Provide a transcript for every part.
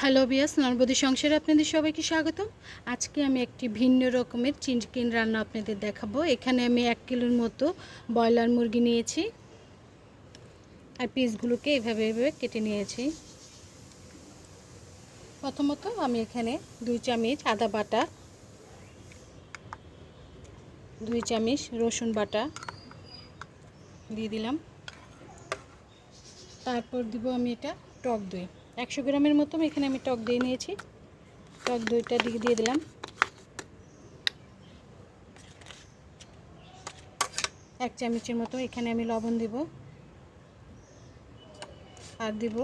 Hello বিয়াস নর্বদী সংসারে আপনাদের সবাইকে স্বাগতম। আজকে আমি একটি ভিন্ন রকমের চিকেন রান্না আপনাদের দেখাবো। এখানে আমি এক কিলোর মতো ব্রয়লার মুরগি নিয়েছি আর পিসগুলোকে এভাবে এভাবে কেটে নিয়েছি। প্রথমত আমি এখানে দুই চামচ আদা বাটা, দুই চামচ রসুন বাটা দিয়ে দিলাম। তারপর দিব আমি এটা টক দই। একশো গ্রামের মতো এখানে আমি টক দই নিয়েছি। টক দইটা দিয়ে দিয়ে দিলাম। এক চামচের মতো এখানে আমি লবণ দিব। আর দিব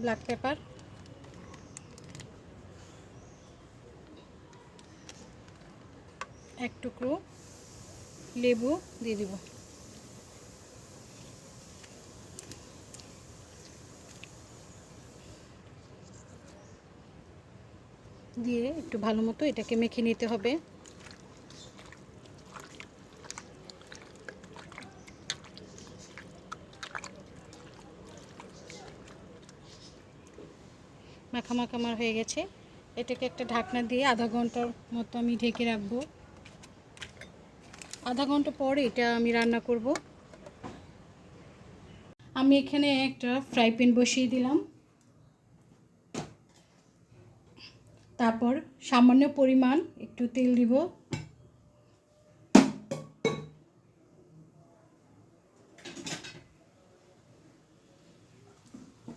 ব্ল্যাক পেপার। এক টুকরো লেবু দিয়ে দিব। দিয়ে একটু ভালো মতো এটাকে মেখে নিতে হবে। মাখা মাখা আমার হয়ে গেছে। এটাকে একটা ঢাকনা দিয়ে আধা ঘণ্টার মতো আমি ঢেকে রাখব। আধা ঘণ্টা পরে এটা আমি রান্না করব। আমি এখানে একটা ফ্রাই প্যান বসিয়ে দিলাম। তারপর সামান্য পরিমাণ একটু তেল দিব।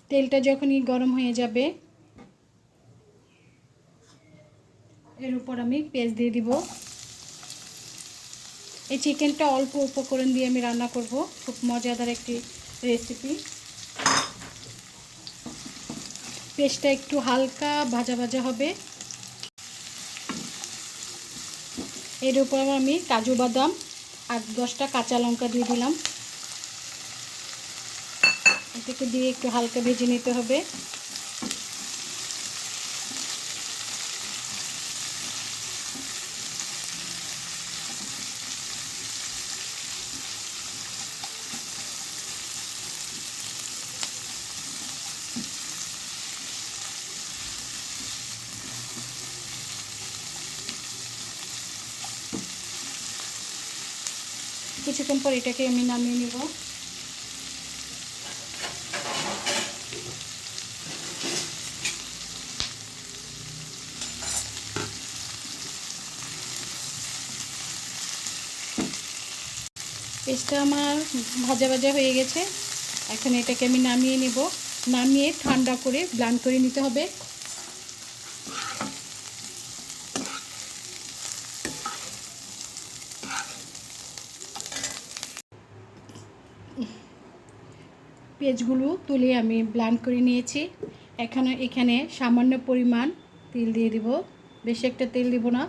তেলটা যখনই গরম হয়ে যাবে, এর উপর আমি পেঁয়াজ দিয়ে দিব। এই চিকেনটা অল্প উপকরণ দিয়ে আমি রান্না করব, খুব মজাদার একটি রেসিপি পেস্টটা একটু হালকা ভাজা ভাজা হবে। এর উপর আমি কাজু বাদাম আট দশটা কাঁচা লঙ্কা দিয়ে দিলাম। এটাকে দিয়ে একটু হালকা ভেজে নিতে হবে। কিছুক্ষণ পর এটাকে আমি নামিয়ে নেব। পেস্টটা আমার ভাজা ভাজা হয়ে গেছে। এখন এটাকে আমি নামিয়ে নেব। নামিয়ে ঠান্ডা করে ব্লান করে নিতে হবে। পেঁয়াজগুলো তুলে আমি ব্লান্ড করে নিয়েছি। এখানে এখানে সামান্য পরিমাণ তেল দিয়ে দিব। বেশি একটা তেল দিব না।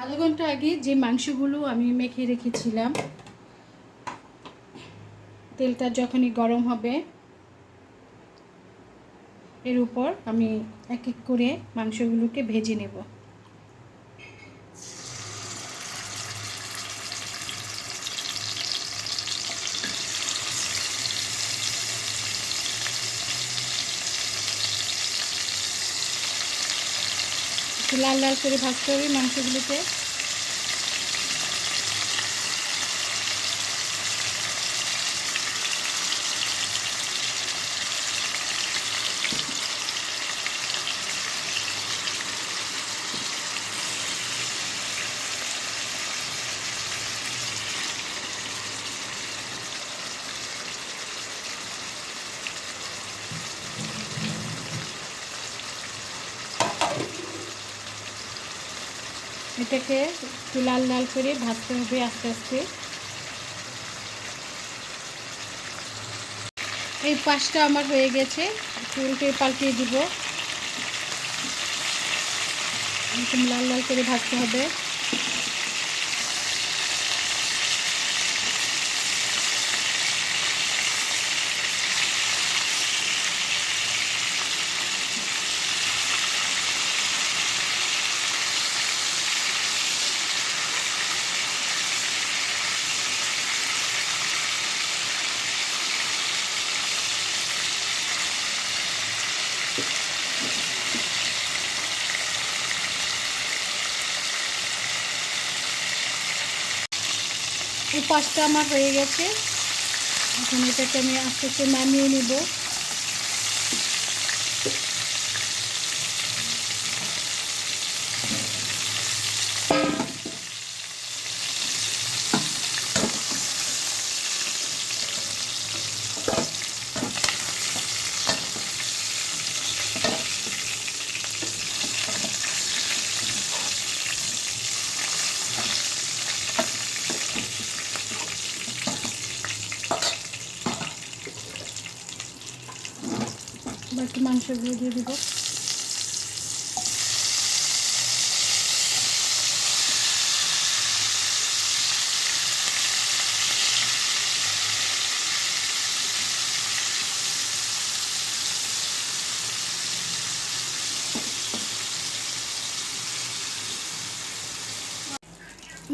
আধা ঘণ্টা আগে যে মাংসগুলো আমি মেখে রেখেছিলাম, তেলটা যখনই গরম হবে, এর উপর আমি এক এক করে মাংসগুলোকে ভেজে নেব। লাল লাল করে ভাজতে হবে মাংসগুলোকে এটাকে একটু লাল লাল করে ভাজতে হবে আস্তে আস্তে। এই পাশটা আমার হয়ে গেছে উল্টে পাল্টিয়ে দিব। এরকম লাল লাল করে ভাজতে হবে। উপাসটা আমার হয়ে গেছে। এখন এটাকে আমি আস্তে আস্তে নামিয়ে নিব। এবার একটু মাংসগুলো দিয়ে দিব।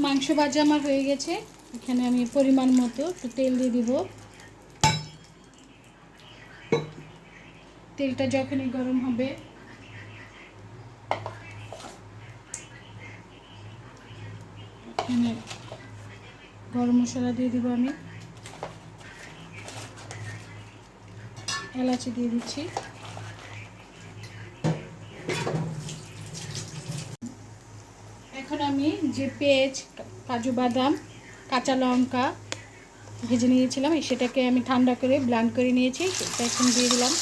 মাংস ভাজা আমার হয়ে গেছে। এখানে আমি পরিমাণ মতো একটু তেল দিয়ে দিব। তেলটা যখনই গরম হবে গরম মশলা দিয়ে দিব আমি। এলাচি দিয়ে দিচ্ছি। এখন আমি যে পেঁয়াজ, কাজু বাদাম, কাঁচা লঙ্কা ভেজে নিয়েছিলাম সেটাকে আমি ঠান্ডা করে ব্লান্ড করে নিয়েছি, সেটা এখন দিয়ে দিলাম।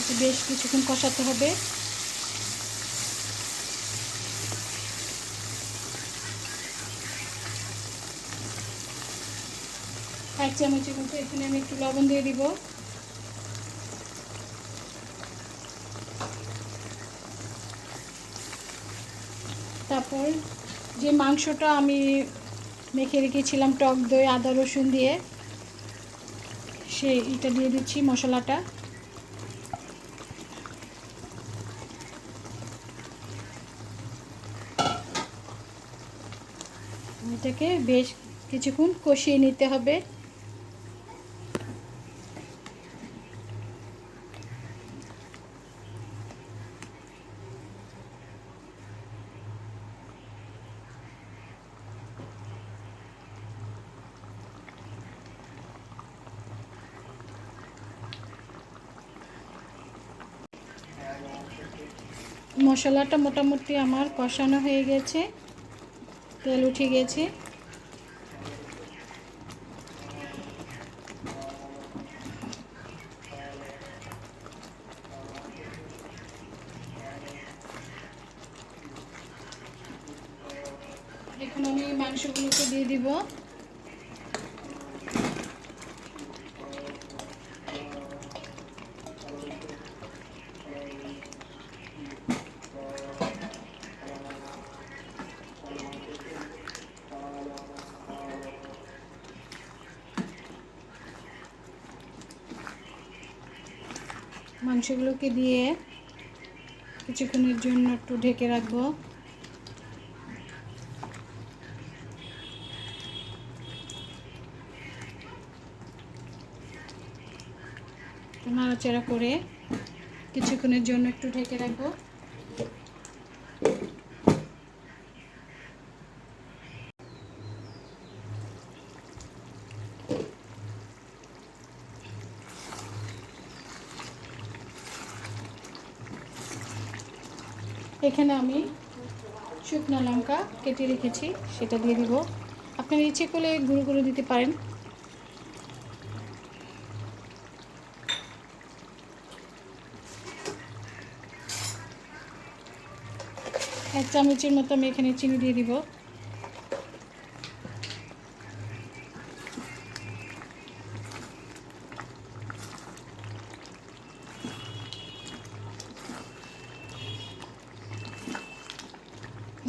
একে বেশ কিছুক্ষণ কষাতে হবে। এক চামচের মতো এখানে আমি একটু লবণ দিয়ে দিব। তারপর যে মাংসটা আমি মেখে রেখেছিলাম টক দই, আদা, রসুন দিয়ে সে এটা দিয়ে দিচ্ছি মশলাটা। এটাকে বেশ কিছুক্ষণ কষিয়ে নিতে হবে। মশলাটা মোটামুটি আমার কষানো হয়ে গেছে। তেল উঠে গেছে। মাংসগুলোকে দিয়ে কিছুক্ষণের জন্য একটু ঢেকে রাখব। নাড়াচাড়া করে কিছুক্ষণের জন্য একটু ঢেকে রাখব। এখানে আমি শুকনো লঙ্কা কেটে রেখেছি, সেটা দিয়ে দিব। আপনারা ইচ্ছে করলে গুঁড়ো গুঁড়ো দিতে পারেন। এক চামচের মতো আমি এখানে চিনি দিয়ে দিব।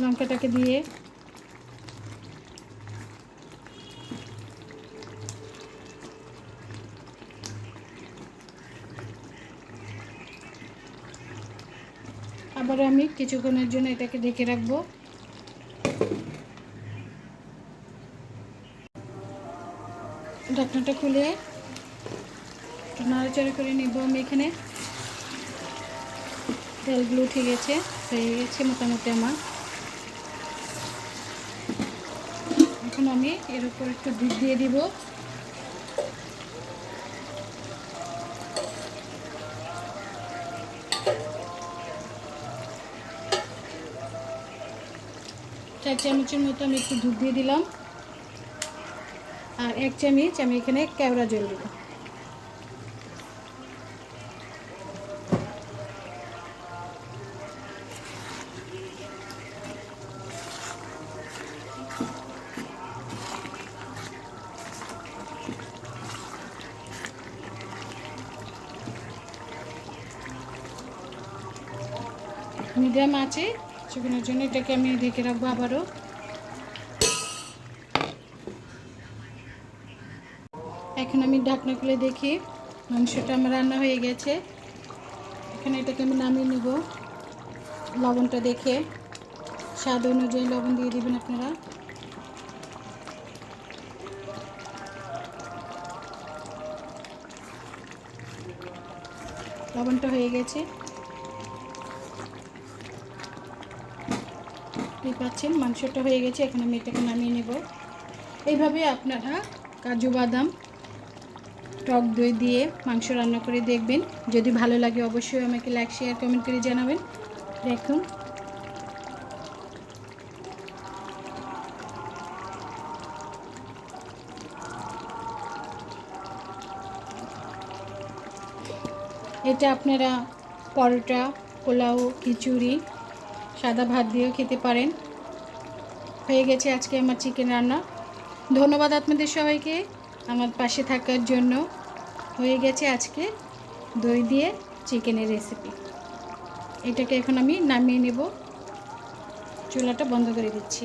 লঙ্কাটাকে দিয়ে আবার আমি কিছুক্ষণের জন্য এটাকে ঢেকে রাখব। ঢাকনাটা খুলে একটু নাড়াচাড়া করে নিব আমি এখানে। তেলগুলো উঠে গেছে, হয়ে গেছে মোটামুটি আমার এখন আমি এর উপর একটু দুধ দিয়ে দিব। চার চামচের মতো আমি একটু দুধ দিয়ে দিলাম। আর এক চামচ আমি এখানে কেওড়া জল দেবো। মিডিয়াম আছে শুকনোর জন্য এটাকে আমি ঢেকে রাখব আবারও। এখন আমি ঢাকনা খুলে দেখি, মাংসটা আমার রান্না হয়ে গেছে। এখানে এটাকে আমি নামিয়ে নেব, লবণটা দেখে। স্বাদ অনুযায়ী লবণ দিয়ে দেবেন আপনারা। লবণটা হয়ে গেছে। দেখতে পাচ্ছেন, মাংসটা হয়ে গেছে, এখন আমি এটাকে নামিয়ে নেব। এইভাবে আপনারা কাজু বাদাম, টক দই দিয়ে মাংস রান্না করে দেখবেন। যদি ভালো লাগে অবশ্যই আমাকে লাইক, শেয়ার, কমেন্ট করে জানাবেন। দেখুন। এটা আপনারা পরোটা, পোলাও, খিচুড়ি সাদা ভাত দিয়েও খেতে পারেন। হয়ে গেছে আজকে আমার চিকেন রান্না। ধন্যবাদ আপনাদের সবাইকে আমার পাশে থাকার জন্য। হয়ে গেছে আজকে দই দিয়ে চিকেনের রেসিপি এটাকে এখন আমি নামিয়ে নেব। চুলাটা বন্ধ করে দিচ্ছি।